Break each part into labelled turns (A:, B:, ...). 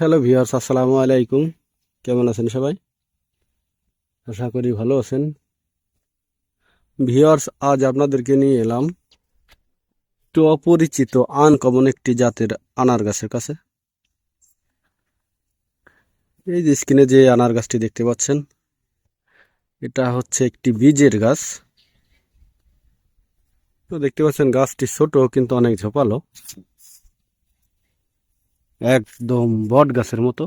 A: Hello viewers আসসালামু আলাইকুম। কেমন আছেন সবাই? আশা করি ভালো আছেন। ভিউয়ার্স আজ আপনাদেরকে নিয়ে এলাম একটু অপরিচিত আনকমন একটি জাতের আনার গাছের কাছে। এই যে স্ক্রিনে যে আনার গাছটি দেখতে পাচ্ছেন, এটা হচ্ছে একটি বীজের গাছ। তো দেখতে পাচ্ছেন গাছটি ছোট, কিন্তু অনেক ঝোপালো। একদম বট গাছের মতো।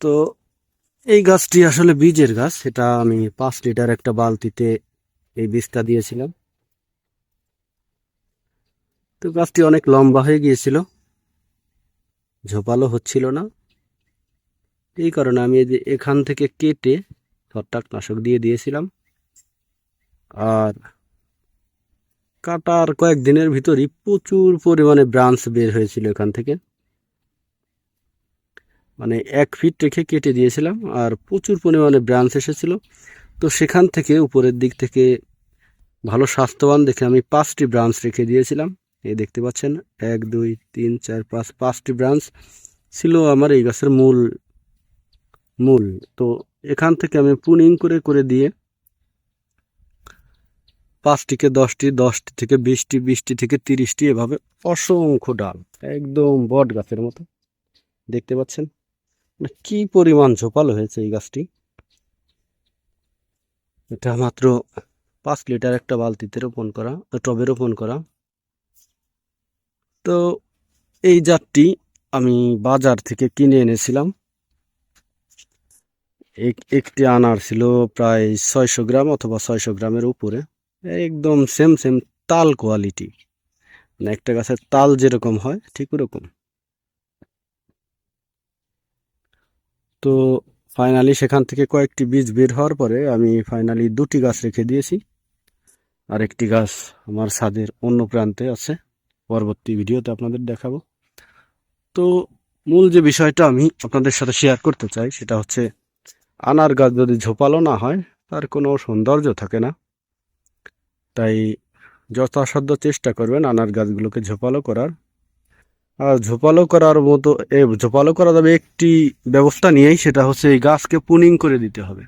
A: তো এই গাছটি আসলে বীজের গাছ এটা আমি পাঁচ লিটার একটা বালতিতে এই বীজটা দিয়েছিলাম। তো গাছটি অনেক লম্বা হয়ে গিয়েছিল, ঝোপালো হচ্ছিল না। এই কারণে আমি যে এখান থেকে কেটে ছত্রাকনাশক দিয়ে দিয়েছিলাম। আর কাটার কয়েকদিনের ভিতরই প্রচুর পরিমাণে ব্রাঞ্চ বের হয়েছিল এখান থেকে। মানে এক ফিট রেখে কেটে দিয়েছিলাম আর প্রচুর পরিমাণে ব্রাঞ্চ এসেছিল। তো সেখান থেকে উপরের দিক থেকে ভালো স্বাস্থ্যবান দেখে আমি পাঁচটি ব্রাঞ্চ রেখে দিয়েছিলাম। এই দেখতে পাচ্ছেন, এক, দুই, তিন, চার, পাঁচ, পাঁচটি ব্রাঞ্চ ছিল আমার এই গাছের মূল মূল। তো এখান থেকে আমি পুনিং করে করে দিয়ে পাঁচটিকে দশটি দশটি থেকে বিশটি বিশটি থেকে তিরিশটি, এভাবে অসংখ্য ডাল, একদম বট গাছের মতো। দেখতে পাচ্ছেন? মানে কি পরিমাণ ঝোপালো হয়েছে এই গাছটি। এটা মাত্র পাঁচ লিটার একটা বালতিতে রোপণ করা, টবে রোপণ করা। তো এই জাতটি আমি বাজার থেকে কিনে এনেছিলাম। এক- একটি আনার ছিল প্রায় ছয়শো গ্রাম অথবা ছয়শো গ্রামের উপরে। একদম সেম সেম তাল কোয়ালিটি মানে একটা গাছের তাল যেরকম হয়, ঠিক ওরকম। তো ফাইনালি সেখান থেকে কয়েকটি বীজ বের হওয়ার পরে আমি ফাইনালি দুটি গাছ রেখে দিয়েছি। আর একটি গাছ আমার ছাদের অন্য প্রান্তে আছে, পরবর্তী ভিডিওতে আপনাদের দেখাবো। তো মূল যে বিষয়টা আমি আপনাদের সাথে শেয়ার করতে চাই, সেটা হচ্ছে, আনার গাছ যদি ঝোপালো না হয়, তার কোনো সৌন্দর্য থাকে না। তাই যথাসাধ্য চেষ্টা করবেন আনার গাছগুলোকে ঝোপালো করার। আর ঝোপালো করার মতো, এ ঝোপালো করা যাবে একটি ব্যবস্থা নিয়েই সেটা হচ্ছে এই গাছকে পুনিং করে দিতে হবে।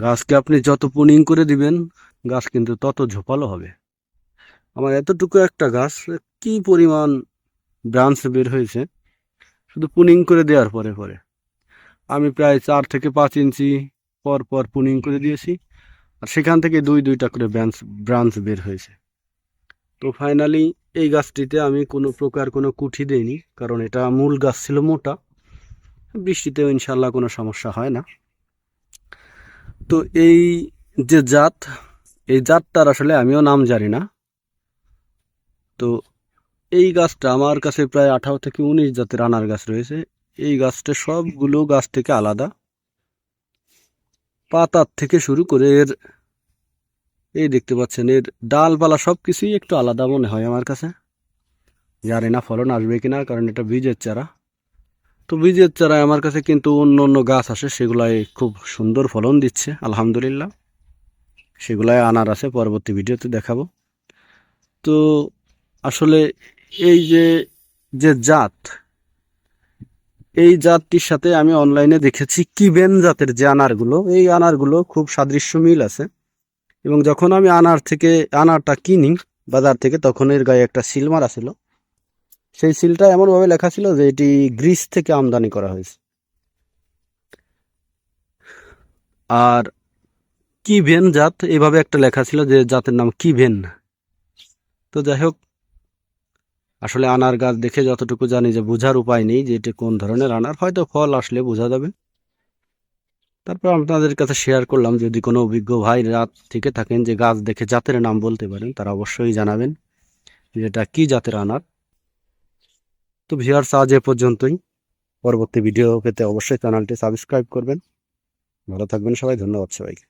A: গাছকে আপনি যত পুনিং করে দিবেন, গাছ কিন্তু তত ঝোপালো হবে। আমার এতটুকু একটা গাছ, কি পরিমাণ ব্রাঞ্চ বের হয়েছে, শুধু পুনিং করে দেওয়ার পরে পরে। আমি প্রায় চার থেকে পাঁচ ইঞ্চি পর পর পুনিং করে দিয়েছি। আর সেখান থেকে দুই, দুইটা করে ব্রাঞ্চ ব্রাঞ্চ বের হয়েছে। তো ফাইনালি এই গাছটিতে আমি কোনো প্রকার কোনো কুঠি দেইনি, কারণ এটা মূল গাছ ছিল মোটা। বৃষ্টিতেও ইনশাল্লাহ কোনো সমস্যা হয় না। তো এই যে জাত, এই জাতটার আসলে আমিও নাম জানি না। তো এই গাছটা আমার কাছে প্রায় আঠারো থেকে উনিশ জাতের আনার গাছ রয়েছে। এই গাছটা সবগুলো গাছ থেকে আলাদা। পাতার থেকে শুরু করে এর, এই দেখতে পাচ্ছেন, এর ডালপালা সব কিছুই একটু আলাদা মনে হয় আমার কাছে। জানি না ফলন আসবে কিনা, কারণ এটা বীজের চারা। তো বীজের চারায় আমার কাছে কিন্তু অন্য অন্য গাছ আসে, সেগুলাই খুব সুন্দর ফলন দিচ্ছে, আলহামদুলিল্লাহ। সেগুলাই আনার আছে, পরবর্তী ভিডিওতে দেখাবো। তো আসলে এই যে যে জাত এই জাতটির সাথে আমি অনলাইনে দেখেছি কিবেন জাতের যে আনারগুলো। এই আনারগুলো খুব সাদৃশ্য মিল আছে। এবং যখন আমি আনার থেকে, আনারটা কিনি বাজার থেকে, তখন এর গায়ে একটা সিল মারা ছিল। সেই সিলটা এমনভাবে লেখা ছিল যে এটি গ্রিস থেকে আমদানি করা হয়েছে। আর কিভেন জাত এভাবে একটা লেখা ছিল যে জাতের নাম কিভেন তো যাই হোক আসলে আনার গাছ দেখে যতটুকু জানি যে বোঝার উপায় নেই যে এটি কোন ধরনের আনার, হয়তো ফল আসলে বোঝা যাবে। তারপর আপনাদের কাছে শেয়ার করলাম, যদি কোনো অভিজ্ঞ ভাই রাত থেকে থাকেন যে গাছ দেখে জাতের নাম বলতে পারেন, তারা অবশ্যই জানাবেন যে এটা কি জাতের আনার। তো ভিউয়ার্স আজ এ পর্যন্তই। পরবর্তী ভিডিও পেতে অবশ্যই চ্যানেলটি সাবস্ক্রাইব করবেন। ভালো থাকবেন সবাই, ধন্যবাদ সবাইকে।